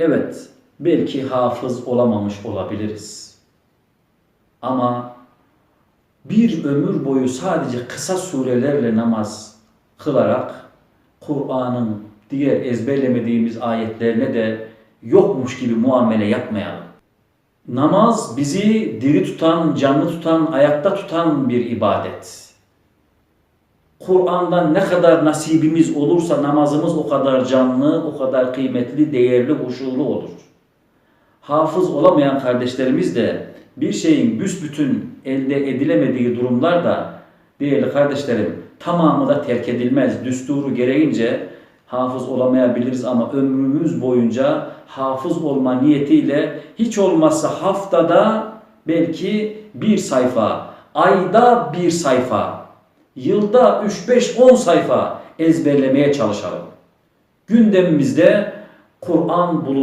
Evet, belki hafız olamamış olabiliriz. Ama bir ömür boyu sadece kısa surelerle namaz kılarak Kur'an'ın diğer ezberlemediğimiz ayetlerine de yokmuş gibi muamele yapmayalım. Namaz bizi diri tutan, canlı tutan, ayakta tutan bir ibadet. Kur'an'dan ne kadar nasibimiz olursa namazımız o kadar canlı, o kadar kıymetli, değerli, huşulu olur. Hafız olamayan kardeşlerimiz de bir şeyin büsbütün elde edilemediği durumlarda değerli kardeşlerim tamamı da terk edilmez. Düsturu gereğince hafız olamayabiliriz ama ömrümüz boyunca hafız olma niyetiyle hiç olmazsa haftada belki bir sayfa, ayda bir sayfa, yılda 3-5-10 sayfa ezberlemeye çalışalım. Gündemimizde Kur'an bulunsun.